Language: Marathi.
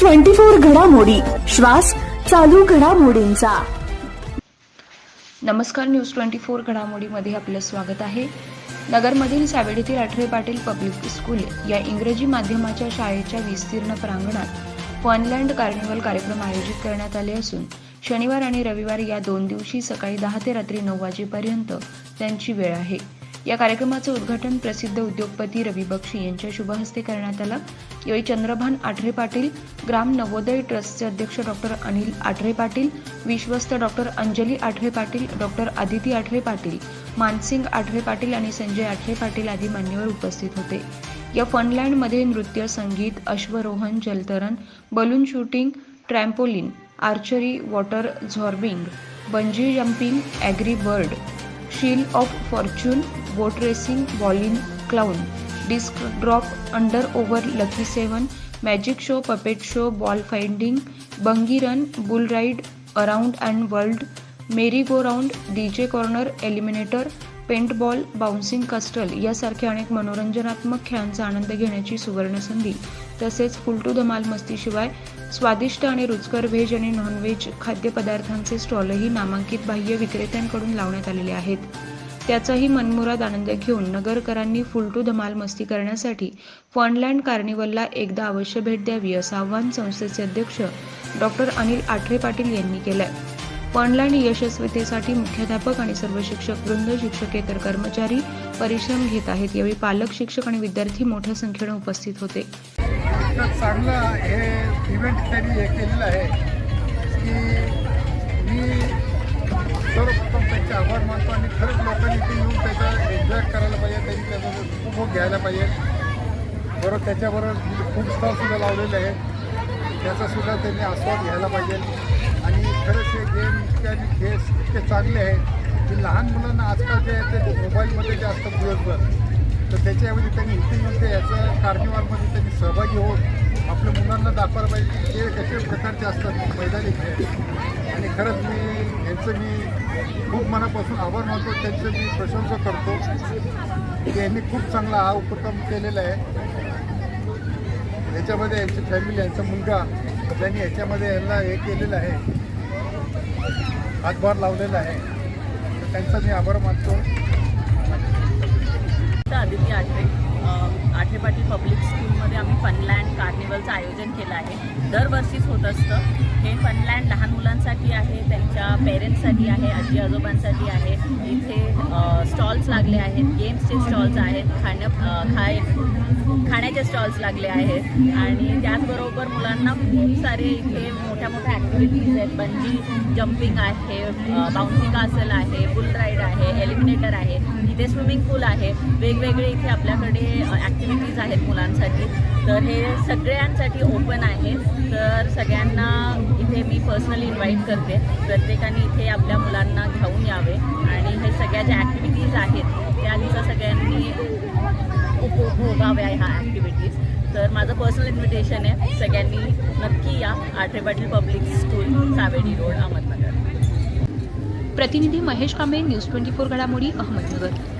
ट्वेंटी फोर घडामोडी. श्वास चालू घडामोडींचा. नमस्कार न्यूज ट्वेंटी फोर घडामोडीमध्ये आपलं स्वागत आहे. नगरमधील सावेडीतील आठवे पाटील पब्लिक स्कूल या इंग्रजी माध्यमाच्या शाळेच्या विस्तीर्ण प्रांगणात फनलँड कार्निवल कार्यक्रम आयोजित करण्यात आले असून शनिवार आणि रविवार या दोन दिवशी सकाळी दहा ते रात्री नऊ वाजेपर्यंत त्यांची वेळ आहे. या कार्यक्रमाचं उद्घाटन प्रसिद्ध उद्योगपती रवी बक्षी यांच्या शुभहस्ते करण्यात आलं. यावेळी चंद्रभान आठरे पाटील ग्राम नवोदय ट्रस्टचे अध्यक्ष डॉक्टर अनिल आठरे पाटील विश्वस्त डॉक्टर अंजली आठरे पाटील डॉक्टर आदिती आठरे पाटील मानसिंग आठरे पाटील आणि संजय आठरे पाटील आदी मान्यवर उपस्थित होते. या फनलँडमध्ये नृत्य संगीत अश्वरोहण जलतरण balloon shooting trampoline archery water zorbing bungee jumping angry bird wheel of fortune boat racing bowling clown disc drop under over lucky seven magic show puppet show ball finding bungee run bull ride around and world merry go round D J corner eliminator paintball bouncing castle यासारख्या अनेक मनोरंजनात्मक खेळांचा आनंद घेण्याची सुवर्णसंधी. तसेच फुलटू धमाल मस्तीशिवाय स्वादिष्ट आणि रुचकर व्हेज आणि नॉनव्हेज खाद्यपदार्थांचे स्टॉलही नामांकित बाह्य विक्रेत्यांकडून लावण्यात आलेले आहेत. त्याचाही मनमुराद आनंद घेऊन नगरकरांनी फुल टू धमाल मस्ती करण्यासाठी फनलँड कार्निवलला एकदा अवश्य भेट द्यावी असं आवाहन संस्थेचे अध्यक्ष डॉक्टर अनिल आठरे पाटील यांनी केलंय. फनलँड यशस्वीतेसाठी मुख्याध्यापक आणि सर्व शिक्षक वृंद शिक्षकेतर कर्मचारी परिश्रम घेत आहेत. यावेळी पालक शिक्षक आणि विद्यार्थी मोठ्या संख्येने उपस्थित होते. चांगलं हे इव्हेंट त्यांनी हे केलेलं आहे की मी सर्वप्रथम त्यांचे आभार मानतो आणि खरंच लोकांनी ते येऊन त्याचा एन्जॉय करायला पाहिजे त्यांनी त्याचा उपभोग घ्यायला पाहिजे. बरोबर त्याच्याबरोबर खूप स्टॉलसुद्धा लावलेले आहेत. त्याचासुद्धा त्यांनी आस्वाद घ्यायला पाहिजे. आणि खरंच हे गेम इतके खेळ इतके चांगले आहेत की लहान मुलांना आजकाल जे आहे ते मोबाईलमध्ये जे असतात दिवसभर. तर त्याच्याऐवजी त्यांनी इथे येऊन ते याचं कार्निवालमध्ये त्यांनी सहभागी होत दाखवायला पाहिजे की ते कसे प्रकारचे असतात मैदानी खेळ. आणि खरंच मी यांचं मी खूप मनापासून आभार मानतो त्यांचं मी प्रशंसा करतो की यांनी खूप चांगला हा उपक्रम केलेला आहे. याच्यामध्ये यांची फॅमिली यांचा मुलगा त्यांनी याच्यामध्ये यांना हे केलेलं आहे हातभार लावलेला आहे तर त्यांचा मी आभार मानतो. तर आदिती आठवे अ, पाटील पब्लिक स्कूलमध्ये आम्ही फनलँड फेस्टिवलचं आयोजन केलं आहे. दरवर्षीच होत असतं. हे फनलँड लहान मुलांसाठी आहे त्यांच्या पेरेंट्ससाठी आहे आजी आजोबांसाठी आहे. इथे स्टॉल्स लागले आहेत गेम्सचे स्टॉल्स आहेत खाण्या खाय खाण्याचे स्टॉल्स लागले आहेत. आणि त्याचबरोबर मुलांना खूप सारे इथे मोठ्या मोठ्या ॲक्टिव्हिटीज आहेत. बंजी जम्पिंग आहे बाउन्सिंग कासल आहे बुल राईड आहे एलिमिनेटर आहे. इथे स्विमिंग पूल आहे. वेगवेगळे इथे आपल्याकडे ॲक्टिव्हिटीज आहेत मुलांसाठी. तर हे सगळ्यांसाठी ओपन आहे. तर सगळ्यांना इथे मी पर्सनली इन्व्हाइट करते. प्रत्येकाने इथे आपल्या मुलांना घेऊन यावे. आणि हे सगळ्या ज्या ॲक्टिव्हिटीज आहेत त्या तिथं सगळ्यांनी उपभोगाव्या ह्या ॲक्टिव्हिटीज तर माझं पर्सनल इन्व्हिटेशन आहे सगळ्यांनी नक्की या Athare Patil public school Savedi road Ahmednagar. प्रतिनिधी Mahesh Kamble news twenty four घडामोडी अहमदनगर.